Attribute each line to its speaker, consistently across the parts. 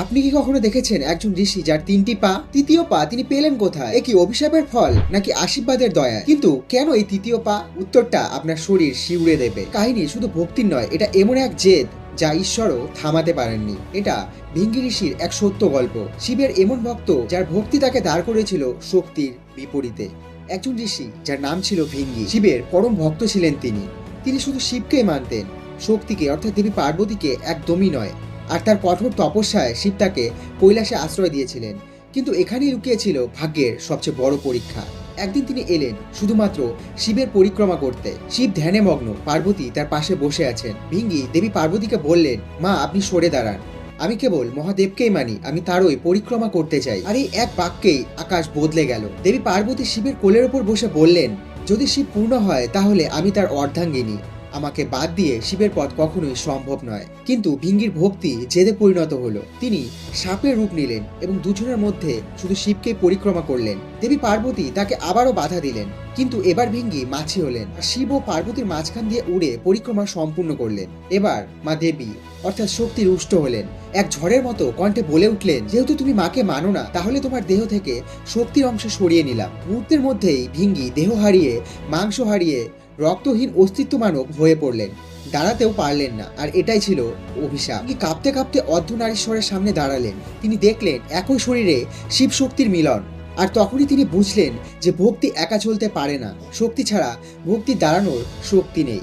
Speaker 1: আপনি কি কখনো দেখেছেন একজন ঋষি যার তিনটি পা, তৃতীয় পা তিনি পেলেন কোথায়? এ কি অভিশাপের ফল নাকি আশীর্বাদের দয়া? কিন্তু কেন এই তৃতীয় পা? উত্তরটা আপনার শরীর শিউরে দেবে। কাহিনী শুধু ভক্তির নয়, এটা এমন এক জেদ যা ঈশ্বরও থামাতে পারেননি। এটা ভিঙ্গি ঋষির এক সত্য গল্প। শিবের এমন ভক্ত যার ভক্তি তাকে দাঁড় করেছিল শক্তির বিপরীতে। একজন ঋষি যার নাম ছিল ভিঙ্গি। শিবের পরম ভক্ত ছিলেন তিনি। তিনি শুধু শিবকেই মানতেন। শক্তিকে অর্থাৎ দেবী পার্বতীকে একদমই নয় আর তার কঠোর তপস্যায় শিব তাকে কৈলাসে আশ্রয় দিয়েছিলেন। কিন্তু এখানেই লুকিয়েছিল ভাগ্যের সবচেয়ে বড় পরীক্ষা। একদিন তিনি এলেন, শুধুমাত্র শিবের পরিক্রমা করতে। শিব ধ্যানে মগ্ন পার্বতী তার পাশে বসে আছেন। ভিঙ্গি, দেবী পার্বতীকে বললেন, মা, আপনি সরে দাঁড়ান। আমি কেবল মহাদেবকেই মানি, আমি তারই পরিক্রমা করতে চাই। আর এই এক বাক্যেই আকাশ বদলে গেল। দেবী পার্বতী শিবের কোলের ওপর বসে বললেন, যদি শিব পূর্ণ হয়, তাহলে আমি তার অর্ধাঙ্গিনী। আমাকে বাদ দিয়ে শিবের পথ কখনোই সম্ভব নয়। কিন্তু ভিঙ্গির ভক্তি জেদে পরিণত হলো। তিনি সাপের রূপ নিলেন এবং দুজনের মধ্যে শুধু শিবকে পরিক্রমা করলেন। দেবী পার্বতী তাকে আবারও বাধা দিলেন। কিন্তু এবার ভিঙ্গি মাছি হলেন। আর শিব ও পার্বতীর মাঝখান দিয়ে উড়ে পরিক্রমা সম্পূর্ণ করলেন। এবার মা দেবী, অর্থাৎ শক্তি রুষ্ট হলেন। এক ঝড়ের মতো কণ্ঠে বলে উঠলেন, যেহেতু তুমি মাকে মানো না, তাহলে তোমার দেহ থেকে শক্তির অংশ সরিয়ে নিলাম। মুহূর্তের মধ্যেই ভিঙ্গি দেহ হারিয়ে, মাংস হারিয়ে রক্তহীন অস্তিত্ব মানব হয়ে পড়লেন। দাঁড়াতেও পারলেন না, আর এটাই ছিল অভিশাপ। তিনি কাঁপতে কাঁপতে অর্ধ নারীশ্বরের সামনে দাঁড়ালেন। তিনি দেখলেন, একই শরীরে শিব শক্তির মিলন। আর তখনই তিনি বুঝলেন যে ভক্তি একা চলতে পারে না। শক্তি ছাড়া ভক্তি দাঁড়ানোর শক্তি নেই।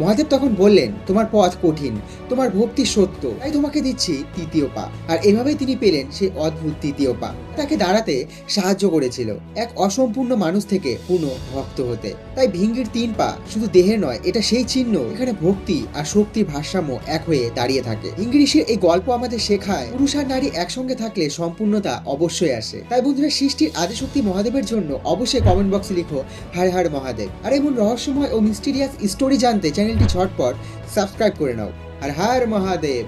Speaker 1: মহাদেব তখন বললেন, তোমার পথ কঠিন, তোমার ভক্তি সত্য, তাই তোমাকে দিচ্ছি তৃতীয় পা। আর এভাবেই তিনি পেলেন সেই অদ্ভুত তৃতীয় পা। তাকে দাঁড়াতে সাহায্য করেছিল এক অসম্পূর্ণ মানুষ থেকে পূর্ণ ভক্ত হতে। তাই ভিঙ্গির তিন পা শুধু দেহে নয়, এটা সেই চিহ্ন, এখানে ভক্তি আর শক্তির ভারসাম্য এক হয়ে দাঁড়িয়ে থাকে। ইংলিশের এই গল্প আমাদের শেখায়, পুরুষ আর নারী একসঙ্গে থাকলে সম্পূর্ণতা অবশ্যই আসে। তাই বন্ধুরা, সৃষ্টির আদিশক্তি মহাদেবের জন্য অবশ্যই কমেন্ট বক্সে লিখো, হার হার মহাদেব। আর এমন রহস্যময় ও মিস্টিরিয়াস স্টোরি জানতে চ্যানেলটি ঝটপট সাবস্ক্রাইব করে নাও। আর হার মহাদেব!